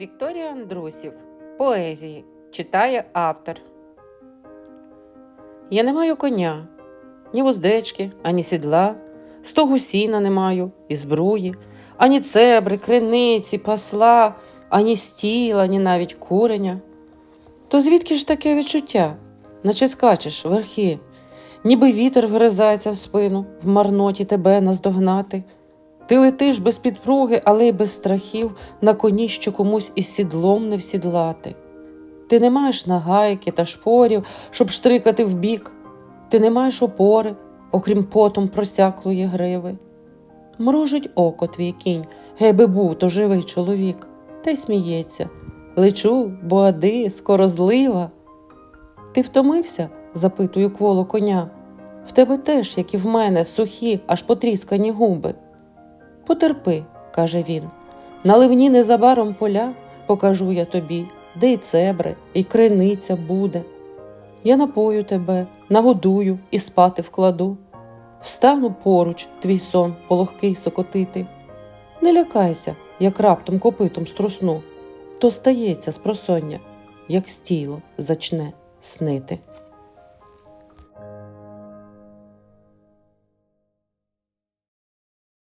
Вікторія Андрусів. Поезії. Читає автор. Я не маю коня, ні вуздечки, ані сідла, стогу сіна не маю, і збруї, ані цебри, криниці, пасла, ані стіла, ні навіть куреня. То звідки ж таке відчуття? Наче скачеш верхи, ніби вітер вгризається в спину, в марноті тебе наздогнати. Ти летиш без підпруги, але й без страхів на коні, що комусь із сідлом не всідлати. Ти не маєш нагайки та шпорів, щоб штрикати вбік. Ти не маєш опори, окрім потом просяклої гриви. Мружить око твій кінь, гей би був то живий чоловік, та й сміється. Лечу, бо ади, скоро злива. Ти втомився? запитую кволо коня. В тебе теж, як і в мене, сухі, аж потріскані губи. Потерпи, каже він. На ливні незабаром поля покажу я тобі, де й цебри, і криниця буде. Я напою тебе, нагодую і спати вкладу. Встану поруч твій сон пологкий сокотити. Не лякайся, як раптом копитом струсну, то стається з просоння, як стіло зачне снити.